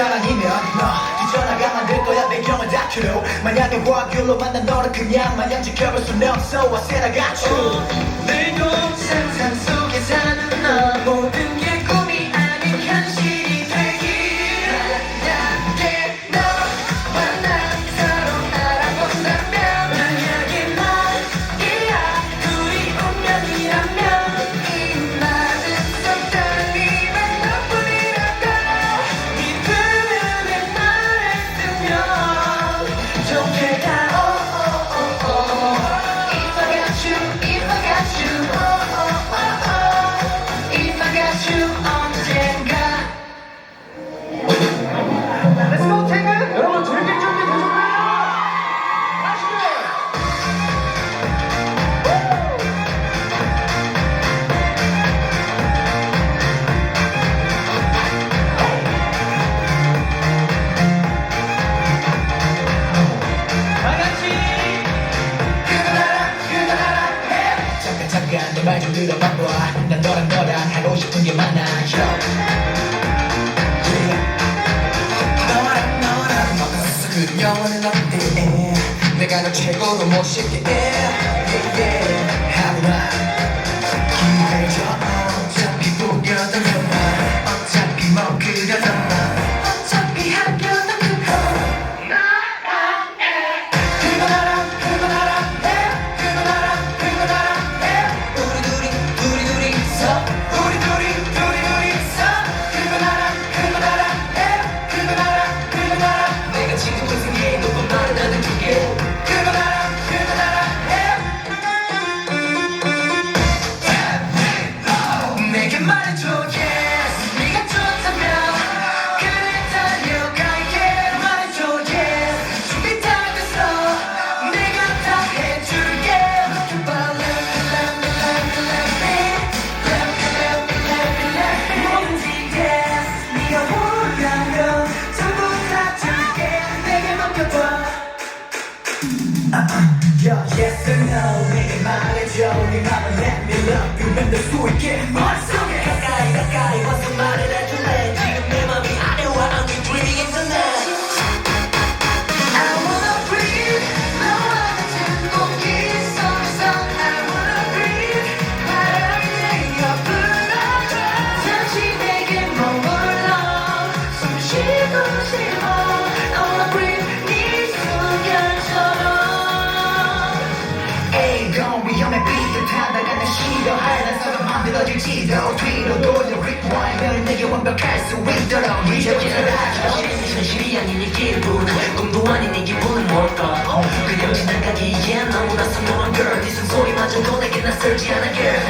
사랑이면 너 뛰쳐나가 만들 거야. 배경은 다큐로 만약에 화규로 만난 너를 그냥 마냥 지켜볼 순 없어. I said I got you? 네. 들어봐봐 난 너랑 너랑 하고 싶은 게 많아. 너랑 너랑 먹었어 그 영원한 어때 내가 너 최고로 모실게 yeah, Yeah, yes or no 내게 말해줘 네 맘을 let me love you. 만들 수 있게 머릿속에 가까이 가까이 와서 말을 해 지도 뒤로 돌려 rewind. 내게 완벽할 수 있도록 이제부터 하죠 현실이 아닌 이 기분 꿈도 아닌 이 기분은 뭘까? 그냥 지나가기엔 너무나 선명한 girl. 네 숨소리마저도 내게 낯설지 않아 girl